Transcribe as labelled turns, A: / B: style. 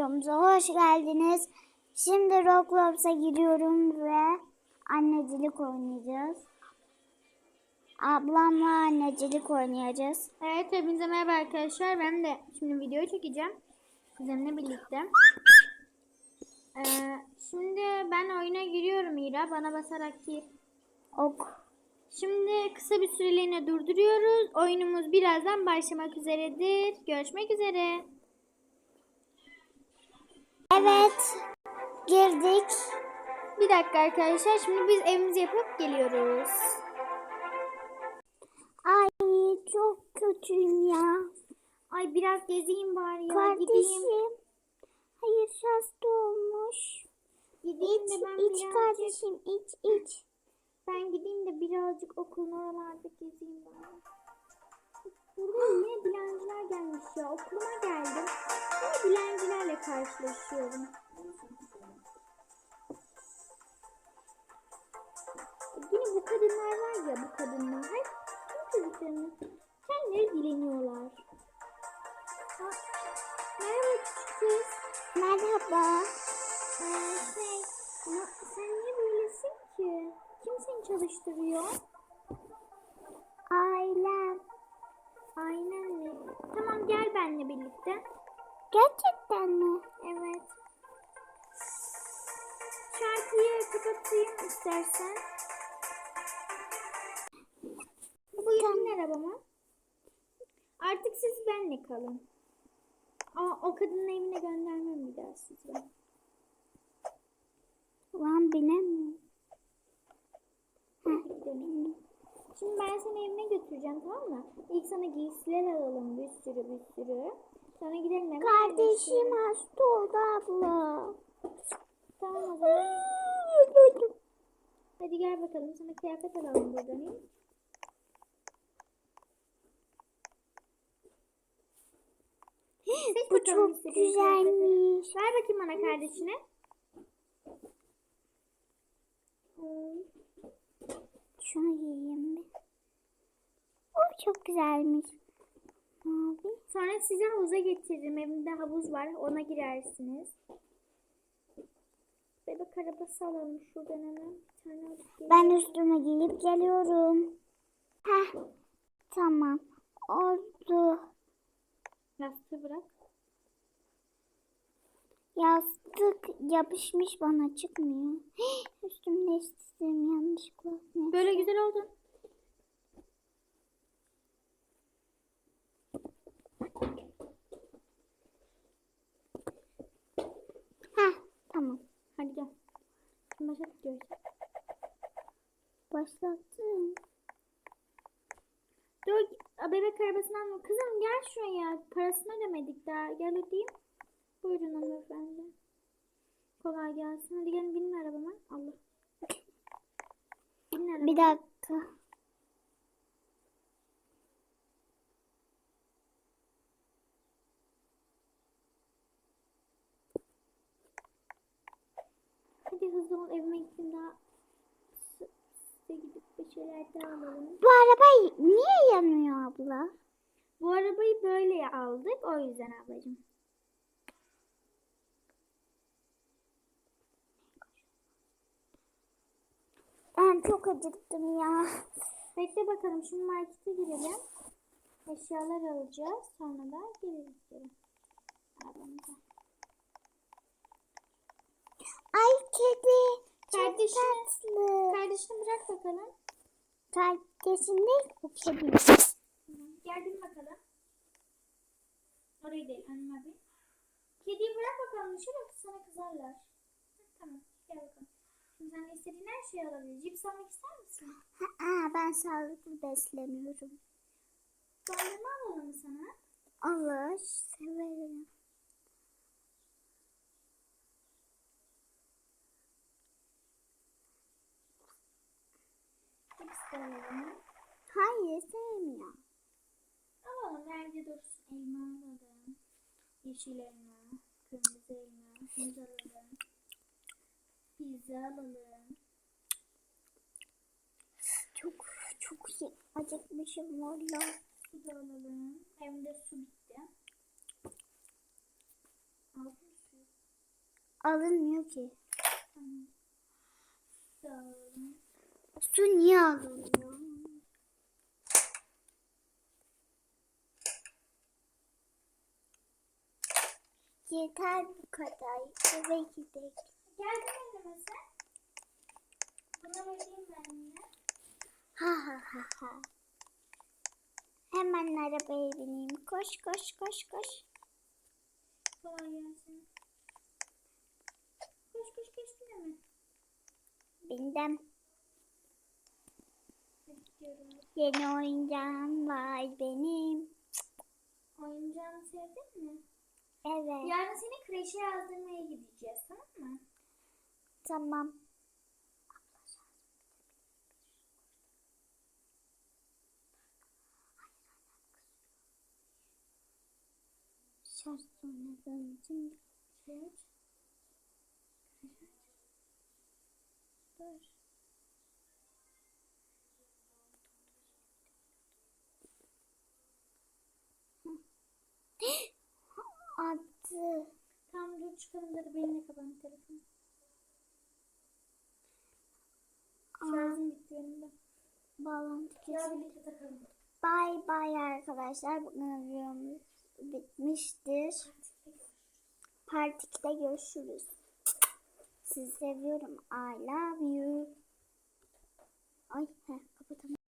A: videomuza hoş geldiniz. Şimdi Roblox'a giriyorum ve annecilik oynayacağız. Ablamla annecilik oynayacağız.
B: Evet hepinize merhaba arkadaşlar. Ben de şimdi video çekeceğim. Kuzenimle birlikte. Ee, şimdi ben oyuna giriyorum İra. Bana basarak gir.
A: Ok.
B: Şimdi kısa bir süreliğine durduruyoruz. Oyunumuz birazdan başlamak üzeredir. Görüşmek üzere.
A: Evet. Girdik.
B: Bir dakika arkadaşlar. Şimdi biz evimizi yapıp geliyoruz.
A: Ay çok kötüyüm ya.
B: Ay biraz gezeyim bari ya. Gideyim.
A: Kardeşim. Hayır hasta olmuş.
B: Gideyim
A: İç,
B: de ben
A: iç
B: birazcık,
A: kardeşim iç iç.
B: ben gideyim de birazcık okulun oralarda gezeyim bari. Burada yine dilenciler gelmiş ya. Okuluma geldim. Yine dilencilerle karşılaşıyorum. Yine bu kadınlar var ya bu kadınlar. Hep tüm çocuklarını kendileri dileniyorlar. Ha, merhaba küçük kız.
A: Merhaba.
B: Ee, şey, ama sen niye böylesin ki? Kim seni çalıştırıyor?
A: Ailem.
B: Aynen mi? Tamam gel benimle birlikte.
A: Gerçekten mi?
B: Evet. Şarkıyı kapatayım istersen. Buyurun arabama. Artık siz benle kalın. Aa, o kadının evine göndermem bir daha sizi.
A: Lan bilemiyorum.
B: Hadi gidelim. Şimdi ben seni evine götüreceğim tamam mı? İlk sana giysiler alalım bir sürü bir sürü. Sonra gidelim hemen
A: Kardeşim hasta oldu abla.
B: Tamam o zaman. Hadi gel bakalım sana kıyafet alalım buradan. Seç
A: Bu çok güzelmiş.
B: Ver bakayım bana kardeşine. Hmm.
A: Şunu giyeyim bir. O çok güzelmiş. Mavi.
B: Sonra sizi havuza getiririm. Evimde havuz var. Ona girersiniz. Bebek arabası alalım şuradan hemen. Bir tane.
A: Ben üstüme giyip geliyorum. Heh. Tamam. Oldu.
B: Yastığı bırak.
A: Yastık yapışmış bana çıkmıyor. Üstümde istedim yanlışlıkla.
B: Böyle güzel oldun.
A: Heh. Tamam.
B: Hadi gel. Şimdi başa gidiyoruz.
A: Başlattım.
B: Dur bebek arabasını alma. Kızım gel şuraya. Parasını ödemedik daha. Gel ödeyeyim. Buyurun hanımefendi. Kolay gelsin. Hadi gelin binin arabama. Allah. Binin arabama.
A: Bir dakika.
B: Hadi hızlı ol evime gittim daha. Size gidip bir şeyler daha alalım.
A: Bu araba niye yanıyor abla?
B: Bu arabayı böyle aldık. O yüzden ablacığım.
A: Ben çok acıktım ya.
B: Bekle bakalım. Şimdi markete girelim. Eşyalar alacağız. Sonra da geliriz geri. Arabamıza.
A: Ay kedi. Çok
B: Kardeşini,
A: tatlı.
B: kardeşini bırak bakalım.
A: Bu kedi.
B: Geldin bakalım. Orayı değil annem abi. Kediyi bırak bakalım dışarı sana kızarlar. Tamam gel bakalım. Sen istediğin her şeyi alabiliriz. Cips almak ister misin?
A: Aa, ben sağlıklı besleniyorum.
B: Dondurma alalım sana?
A: Olur. Severim.
B: Cips alalım.
A: Hayır sevmiyorum.
B: Alalım bence dursun. Elma alalım. Yeşil elma. Kırmızı elma. Muz alalım. Pizza alalım.
A: Çok çok iyi. acıkmışım valla.
B: Da alalım. Hem de su bitti.
A: Alınmıyor ki. Su niye alınmıyor? Yeter bu kadar. Eve gidelim.
B: Geldin sen. Buna bakayım ben yine.
A: Ha ha ha ha. Hemen arabaya bineyim. Koş koş koş koş.
B: Kolay gelsin. Koş koş geçtin hemen.
A: Bindim. Yeni oyuncağım var benim.
B: Oyuncağını sevdin mi?
A: Evet.
B: Yarın seni kreşe yazdırmaya gideceğiz tamam mı?
A: Tamam. Şarj oynadığım için
B: Evet. Dur.
A: attı.
B: Tamam dur çıkalım da beline kapan telefonu. Şarjım bitti benim de.
A: Bağlantı kesildi. Bay bay arkadaşlar. Bugün videomuz bitmiştir. Part 2'de görüşürüz. Sizi seviyorum. I love you. Ay heh, kapatamam.